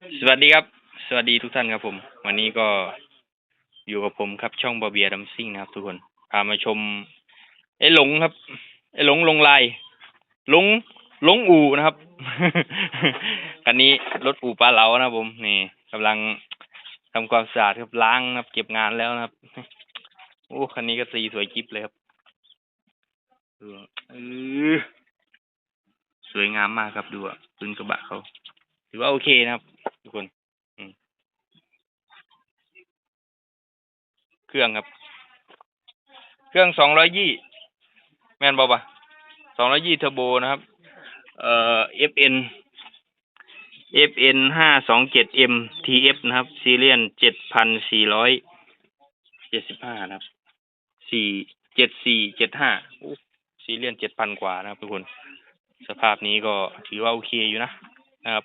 สวัสดีครับ สวัสดีทุกท่านครับผม วันนี้ก็อยู่กับผมครับช่องบาเบียดัมซิ่งนะครับ ทุกคนพามาชม ไอ้หลงครับ ไอ้หลงลงลายหลงหลงอู่นะครับ คันนี้รถอู่ปลาเหลานะครับผม นี่กำลังทำความสะอาดครับล้างนะครับ เก็บงานแล้วนะครับ โอ้คันนี้ก็สีสวยกิ๊บเลยครับสวยงามมากครับดูอะปืนกระบะเขาถือว่าโอเคนะครับ ทุกคนเครื่องครับ เครื่องสองร้อยยี่แมนบอปะสองร้อยยี่เทอร์โบนะครับ เอ่อ FN FN ห้าสองเจ็ด M TF นะครับ ซีเรียนเจ็ดพันสี่ร้อยเจ็ดสิบห้านะครับสี่เจ็ดสี่เจ็ดห้าซีเรียนเจ็ดพันกว่านะครับทุกคน สภาพนี้ก็ถือว่าโอเคอยู่นะนะครับ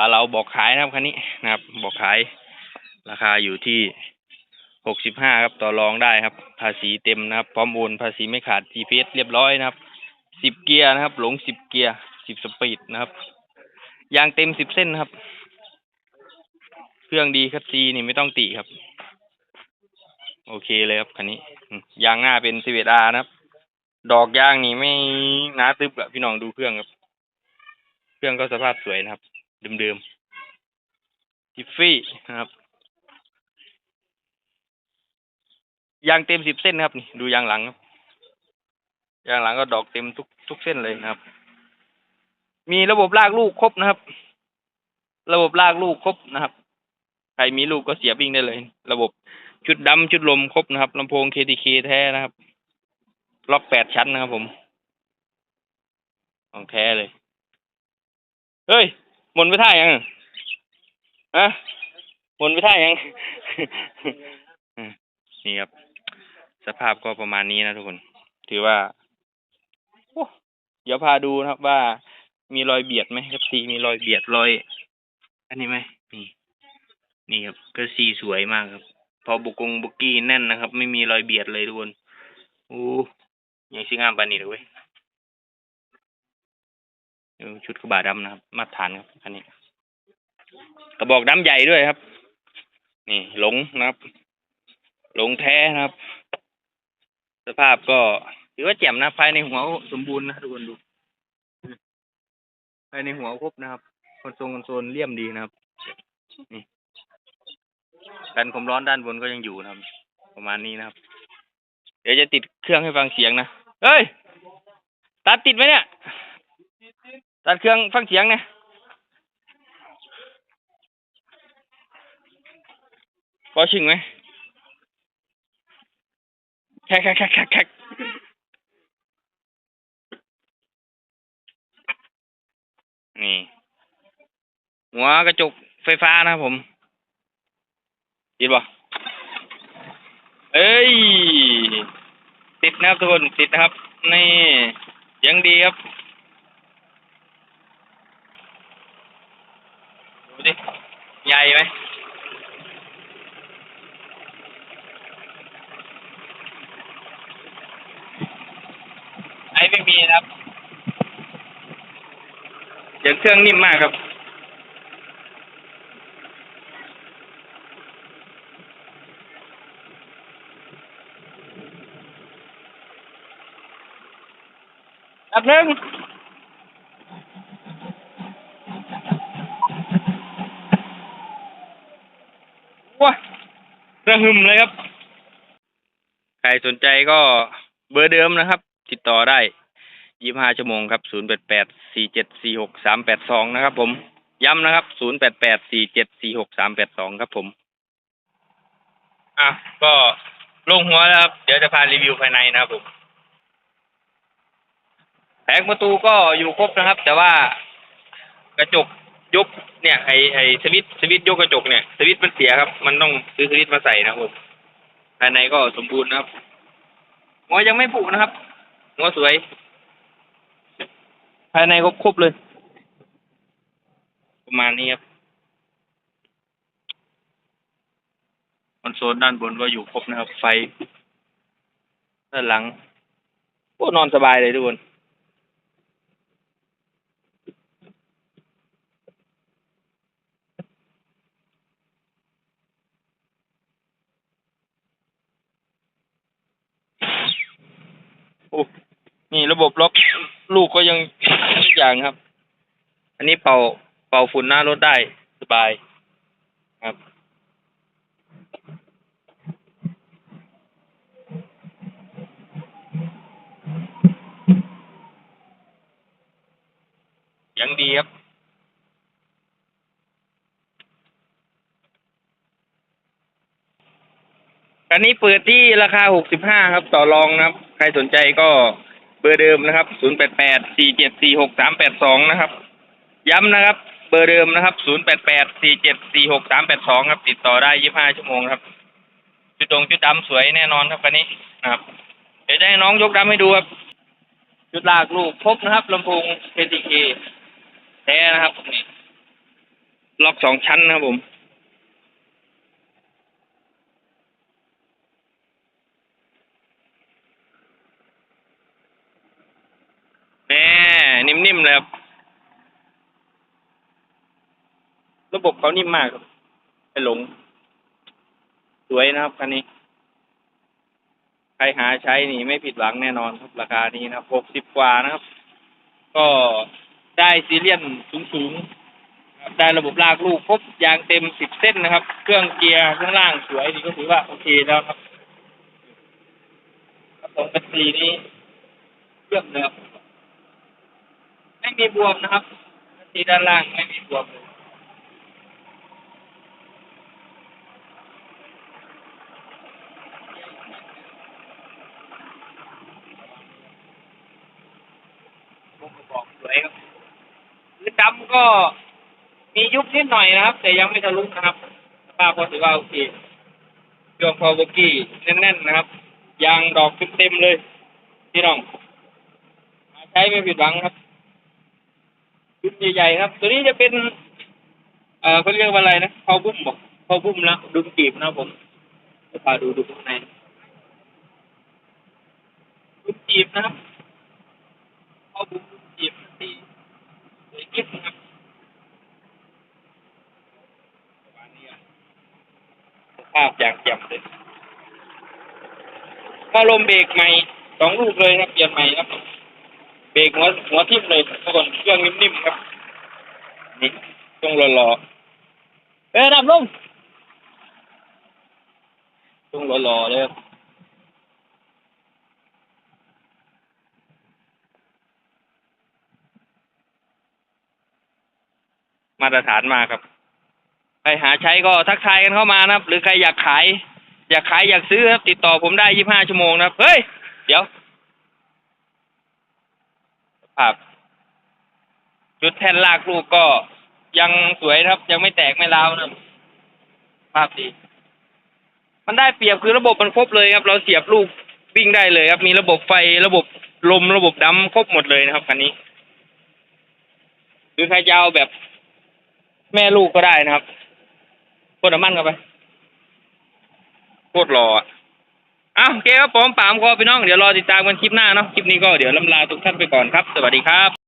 ปลาเราบอกขายนะครับคันนี้นะครับ บอกขายราคาอยู่ที่หกสิบห้าครับต่อรองได้ครับ ภาษีเต็มนะครับ พร้อมโอนภาษีไม่ขาด GPS เรียบร้อยนะครับสิบเกียร์นะครับ หลงสิบเกียร์สิบสปีดนะครับยางเต็มสิบเส้นนะครับ เครื่องดีครับซีนี่ไม่ต้องติครับ โอเคเลยครับคันนี้ยางหน้าเป็นสิเวอานะครับ ดอกยางนี่ไม่หนาตึบอะพี่น้องดูเครื่องครับ เครื่องก็สภาพสวยนะครับ เดิมๆทิฟฟี่นะครับยางเต็มสิบเส้นนะครับนี่ดูยางหลังครับยางหลังก็ดอกเต็มทุกทุกเส้นเลยนะครับ มีระบบลากลูกครบนะครับ ระบบลากลูกครบนะครับใครมีลูกก็เสียบวิ่งได้เลย ระบบชุดดำชุดลมครบนะครับลำโพง KTK แท้นะครับ ล็อกแปดชั้นนะครับผม ของแท้เลย เฮ้ย หมนไปท่ายังอะฮะหมนไปท่ายังอืมนี่ครับ สภาพก็ประมาณนี้นะทุกคน ถือว่าโอ้เดี๋ยวพาดูนะครับว่ามีรอยเบียดไหมครับสีมีรอยเบียดรอย อันนี้ไหมนี่นี่ครับก็สีสวยมากครับ พอบุกงบุกกี้แน่นนะครับ ไม่มีรอยเบียดเลยทุกคนโอ้ยังชิงามปานนี้เลยเว้ย ชุดกระบะดำนะครับ มาตรฐานครับอันนี้ กระบอกดำใหญ่ด้วยครับ นี่หลงนะครับ หลงแท้นะครับ สภาพก็ถือว่าแจ่มนะภายในหัวสมบูรณ์นะทุกคนดูภายในหัวครบนะครับคอนโซลคอนโซลเลี่ยมดีนะครับนี่กันความร้อนด้านบนก็ยังอยู่นะครับ ประมาณนี้นะครับ เดี๋ยวจะติดเครื่องให้ฟังเสียงนะเฮ้ย ตัดติดไหมเนี่ย ตัดเครื่องฟังเสียงนี่พอชิงไหมแคกแคกแคกแคกนี่ หัวกระจกไฟฟ้านะครับผมติดป่ะเอ้ย ติดนะครับทุกคน ติดนะครับ นี่ยังดีครับ ดูดิ ใหญ่ไหมไอ้ไม่มีนะครับเดี๋ยวเครื่องนิ่มมากครับอับหนึ่งว้าระ หึมเลยครับ ใครสนใจก็เบอร์เดิมนะครับ ติดต่อได้ยี่ห้าชั่วโมงครับศูนย์แปดแปดสี่เจ็ดสี่หกสามแปดสองนะครับ ผม ย้ำนะครับศูนย์แปดแปดสี่เจ็ดสี่หกสามแปดสองครับผม อะ ก็ลงหัวแล้วครับ เดี๋ยวจะพารีวิวภายในนะครับผมแผงประตูก็อยู่ครบนะครับ แต่ว่ากระจก ยกเนี่ยไอไอสวิตสวิตยกกระจกเนี่ยสวิตมันเสียครับ มันต้องซื้อสวิตมาใส่นะครับผมภายในก็สมบูรณ์นะครับหัวยังไม่ผุนะครับหัวสวย ภายในก็ครบเลย ประมาณนี้ครับคอนโซลด้านบนก็อยู่ครบนะครับ ไฟ ด้านหลังโอ้นอนสบายเลยทุกคน โอ้ นี่ระบบล็อกลูกก็ยังทุกอย่างครับ อันนี้เป่าเป่าฝุ่นหน้ารถได้สบายครับ ยังดีครับ อั นนี้เปิดที่ราคา 65 ครับ ต่อรองนะครับ ใครสนใจก็เบอร์เดิมนะครับ 088 474 6382 นะครับ ย้ำนะครับ เบอร์เดิมนะครับ 088 474 6382 ครับ ติดต่อได้ 25 ชั่วโมงครับ จุดตรงจุดดำสวยแน่นอนครับคันนี้นะครับ เดี๋ยวจะให้น้องยกดำให้ดูครับ จุดลากลูกครบนะครับลำโพง KTK แท้นะครับ ล็อกสองชั้นนะครับผม แหม่นิ่มๆ เลยครับ ระบบเขานิ่มมากครับไปหลง สวยนะครับคันนี้ ใครหาใช้นี่ไม่ผิดหวังแน่นอนครับราคานี้นะครับหกสิบกว่านะครับ ก็ได้ซีเรียนสูงๆ ได้ระบบลากลูกครบยางเต็มสิบเส้นนะครับ เครื่องเกียร์ข้างล่างสวยนี่ก็ถือว่าโอเคแล้วครับสองเป็นสีนี้เยี่ยมเลยครับ ไม่มีบวมนะครับที่ด้านล่างไม่มีบวมเลยผมก็บอกสวยครับคือดำก็มียุบนิดหน่อยนะครับ แต่ยังไม่ทะลุนะครับสภาพก็ถือว่าโอเคเครื่องพาวเวอร์กี้แน่นๆนะครับ ยางดอกเต็มๆเลย พี่น้อง ใช้ไม่ผิดหวังครับ ชุดใหญ่ๆครับ ตัวนี้จะเป็นเอ่อเขาเรียกว่าอะไรนะพอบุ้มบอกพอบุ้มแล้วดุมจีบนะผมจะพาดูดูข้างในดุมจีบนะครับพอบุ้มดุมจีบที่สวยกิ๊บนะครับประมาณนี้ภาพอย่างแจ่มเลยก็ลมเบรกใหม่สองลูกเลยครับเปลี่ยนใหม่ครับ รกหัวหัวทิ่มเลยทุกคนเครื่องนิ่มๆครับนี่ต้องรอๆเอ้ยดับลงต้องรอๆเลยครับมาตรฐานมาครับ ใครหาใช้ก็ทักทายกันเข้ามานะครับ หรือใครอยากขาย อยากขายอยากซื้อครับ ติดต่อผมได้ยี่ห้าชั่วโมงนะครับ เฮ้ย เดี๋ยว ภาพจุดแท่นลากลูกก็ยังสวยครับ ยังไม่แตกไม่ร้าวนะภาพดี มันได้เปรียบคือระบบมันครบเลยครับ เราเสียบลูกวิ่งได้เลยครับ มีระบบไฟระบบลมระบบดำครบหมดเลยนะครับคันนี้ หรือใครจะเอาแบบแม่ลูกก็ได้นะครับกดน้ำมันเข้าไปโคตรรออะ อ้าวโอเคครับผมปามคอพี่น้องเดี๋ยวรอติดตามกันคลิปหน้าเนาะคลิปนี้ก็เดี๋ยวลำลาทุกท่านไปก่อนครับ สวัสดีครับ